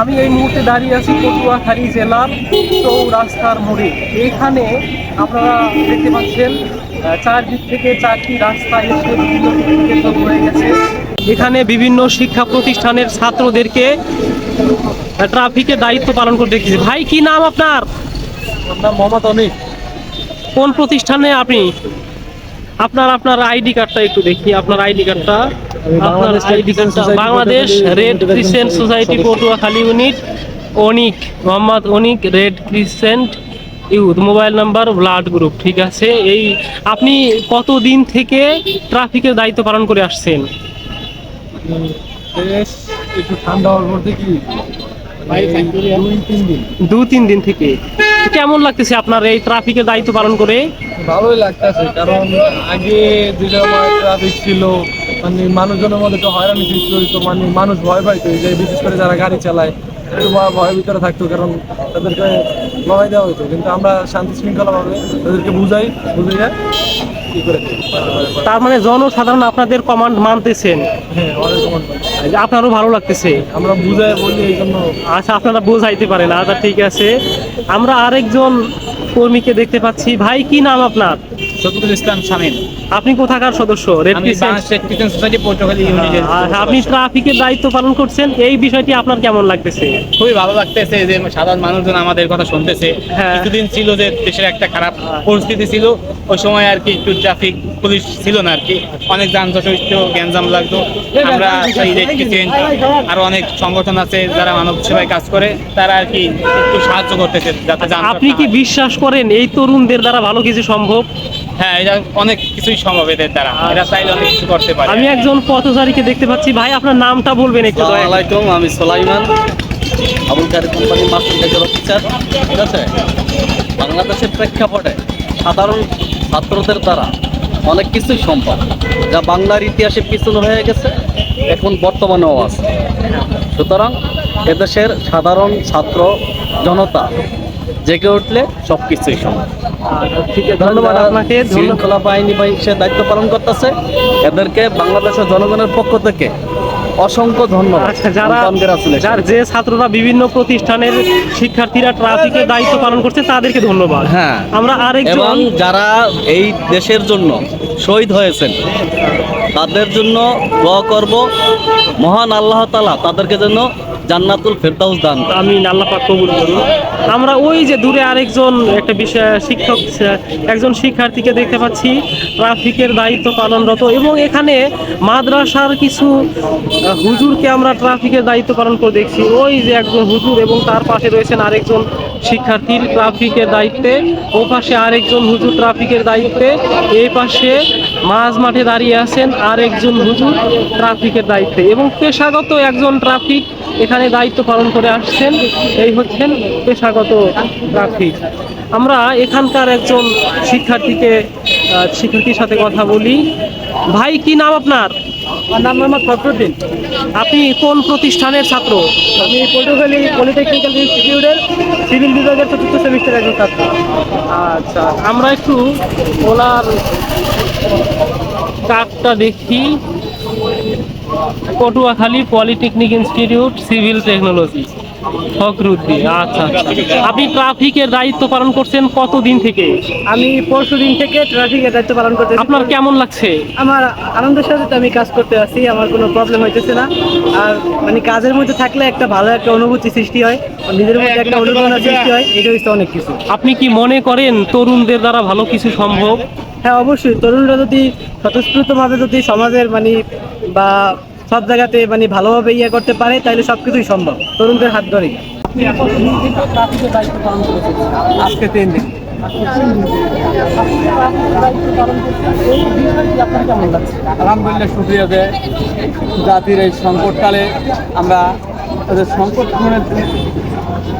আমি এই মুহূর্তে দাঁড়িয়ে আছি পটুয়াখালী জেলার চৌরাস্তার মোড়ে। এখানে আপনারা দেখতে পাচ্ছেন চারদিক থেকে চারটি রাস্তা এসে বিভিন্ন হয়ে গেছে। এখানে বিভিন্ন শিক্ষা প্রতিষ্ঠানের ছাত্রদেরকে আহ, ট্রাফিকের দায়িত্ব পালন করতে দেখেছি ভাই কি নাম আপনার? আপনার মোহাম্মদ অনিক। কোন প্রতিষ্ঠানে আপনি? আপনার আপনার আইডি কার্ডটা একটু দেখি আপনার আইডি কার্ডটা। আপনার বাংলাদেশ আইডি কার্ডটা Bangladesh Red Crescent Society. Patuakhali unit Anik Mohammad Anik Red Crescent Youth mobile number blood group ঠিক আছে? এই আপনি কতদিন থেকে ট্রাফিকের দায়িত্ব পালন করে আসছেন? একটু ঠান্ডা হওয়ার পর থেকে দুই তিন দিন। দু তিন দিন থেকে। কেমন লাগতেছে আপনার এই ট্রাফিকের দায়িত্ব পালন করে? ভালোই লাগতেছে কারণ আগে যে ট্রাফিক ছিল মানে মানুষজনের মধ্যে তো হয়রানি সৃষ্টি হইতো মানে মানুষ ভয় পাইতো যে বিশেষ করে যারা গাড়ি চালায় একটু ভয় ভয়ের ভিতরে থাকতো কারণ তাদেরকে লড়াই দেওয়া হতো। কিন্তু আমরা শান্তি শৃঙ্খলাভাবে তাদেরকে বুঝাই করে তার মানে জনসাধারণ আপনাদের কমান্ড মানতেছেন? হ্যাঁ আপনারও ভালো লাগতেছে? আমরা বুঝাই বলি এই জন্য। আচ্ছা আপনারা বোঝাইতে পারেন আচ্ছা ঠিক আছে। আমরা আরেকজন কর্মীকে দেখতে পাচ্ছি। ভাই কি নাম আপনার? শফিকুল ইসলাম শামীম। আপনি কোথাকার সদস্য? রেড আমি ক্রিসেন্ট সোসাইটি পটুয়াখালী ইউনিটের আচ্ছা, আপনি ট্রাফিকের দায়িত্ব পালন করছেন এই বিষয়টি আপনার কেমন লাগতেছে? খুবই ভালো লাগতেছে যে সাধারণ মানুষজন আমাদের কথা শুনতেছে। হ্যাঁ। কিছুদিন ছিল যে দেশের একটা খারাপ পরিস্থিতি ছিল ওই সময় আর কি একটু ট্রাফিক পুলিশ ছিল না আর কি। অনেক যানজট হইতো গ্যাঞ্জাম লাগতো। আমরা রেড ক্রিসেন্ট আরও অনেক সংগঠন আছে যারা মানব সেবায় কাজ করে তারা আর কি একটু সাহায্য করতেছে যাতে আপনি কি বিশ্বাস করেন এই তরুণদের দ্বারা ভালো কিছু সম্ভব? হ্যাঁ এটা অনেক কিছুই সম্ভব এদের দ্বারা। এরা চাইলে অনেক কিছু করতে পারে। আমি একজন পথচারীকে দেখতে পাচ্ছি। ভাই আপনার নামটা বলবেন একটু দয়া করে। আসসালামাইকুম আমি সোলাইমান। Abul Kari company officer. ঠিক আছে? বাংলাদেশের প্রেক্ষাপটে সাধারণ ছাত্রদের দ্বারা অনেক কিছুই সম্ভব। যা বাংলার ইতিহাসে পিছনে হয়ে গেছে এখন বর্তমানেও আছে। সুতরাং এদেশের সাধারণ ছাত্র জনতা জেগে উঠলে সব কিছুই সম্ভব ধন্যবাদ যারা আপনাকে শৃঙ্খলা বাহিনী বা সে দায়িত্ব পালন করতেছে এদেরকে বাংলাদেশের জনগণের পক্ষ থেকে অসংখ্য ধন্যবাদ। আচ্ছা যারা. যার যে ছাত্ররা বিভিন্ন প্রতিষ্ঠানের শিক্ষার্থীরা ট্রাফিকের দায়িত্ব পালন করছে তাদেরকে ধন্যবাদ। হ্যাঁ। আমরা আরেকজন যারা এই দেশের জন্য শহীদ হয়েছেন তাদের জন্য দোয়া করব। মহান আল্লাহ তালা তাদেরকে যেন জান্নাতুল ফেরদাউস দান আমি আল্লাহ পাক কবুল করুন। আমরা ওই যে দূরে আরেকজন একটা বিষয়, শিক্ষক, একজন শিক্ষার্থীকে দেখতে পাচ্ছি, ট্রাফিকের দায়িত্ব পালনরত এবং এখানে মাদ্রাসার কিছু হুজুরকে আমরা ট্রাফিকের দায়িত্ব পালন করে দেখছি। ওই যে একজন হুজুর এবং তার পাশে রয়েছেন আরেকজন শিক্ষার্থীর ট্রাফিকের দায়িত্বে। ও পাশে আরেকজন হুজুর ট্রাফিকের দায়িত্বে। এই পাশে মাঝ মাঠে দাঁড়িয়ে আছেন আর একজন হুজুর ট্রাফিকের দায়িত্বে এবং পেশাগত একজন ট্রাফিক এখানে দায়িত্ব পালন করে আসছেন। এই হচ্ছেন পেশাগত ট্রাফিক। আমরা এখানকার একজন শিক্ষার্থীকে শিক্ষার্থীর সাথে কথা বলি। ভাই কি নাম আপনার? নাম মোহাম্মদ ফখরুদ্দিন। আপনি কোন প্রতিষ্ঠানের ছাত্র? আমি পটুয়াখালী পলিটেকনিক্যাল ইনস্টিটিউটের সিভিল বিভাগের চতুর্থ সেমিস্টার একজন ছাত্র। আচ্ছা আমরা একটু ওনার কার্ডটা দেখি। Patuakhali Polytechnic Institute civil technology. Fakhruddin আচ্ছা আচ্ছা। আপনি ট্রাফিকের দায়িত্ব পালন করছেন কতদিন থেকে? আমি পরশু দিন থেকে ট্রাফিকের দায়িত্ব পালন করতে আপনার কেমন লাগছে? আমার আনন্দের সাথে আমি কাজ করতে আছি আমার কোনো প্রবলেম হইতেছে না। আর মানে কাজের মধ্যে থাকলে একটা ভালো একটা অনুভূতি সৃষ্টি হয় নিজের মধ্যে একটা অনুপ্রেরণা সৃষ্টি হয় এটা হচ্ছে অনেক কিছু। আপনি কি মনে করেন তরুণদের দ্বারা ভালো কিছু সম্ভব? হ্যাঁ অবশ্যই। তরুণরা যদি স্বতঃস্ফূর্তভাবে যদি সমাজের মানে বা সব জায়গাতে মানে ভালোভাবে ইয়ে করতে পারে তাহলে সব কিছুই সম্ভব। তরুণদের হাত ধরেই। আজকে তিন দিন। আলহামদুলিল্লাহ, শুক্রিয়া যে জাতির এই সংকটকালে আমরা সংকট দূরের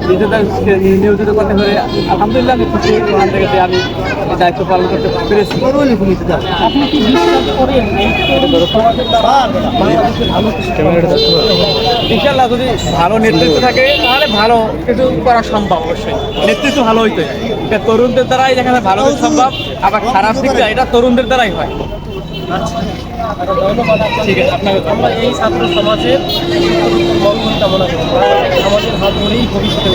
নিজেদেরকে নিয়োজিত করতে পেরে আলহামদুলিল্লাহ আমি খুশি থেকে আমি দায়িত্ব পালন করতে পেরেছি। আপনি কি বিশ্বাস করেন? ইনশাল্লাহ যদি ভালো নেতৃত্ব থাকে তাহলে ভালো কিছু করা সম্ভব অবশ্যই। নেতৃত্ব ভালো হইতে এটা তরুণদের দ্বারাই যেখানে ভালো সম্ভব আবার খারাপ দিকটা এটা তরুণদের দ্বারাই হয়। ঠিক আছে। আপনাকে আমরা এই ছাত্র সমাজের মঙ্গল কামনা করি আমাদের হাত ধরেই ভবিষ্যতে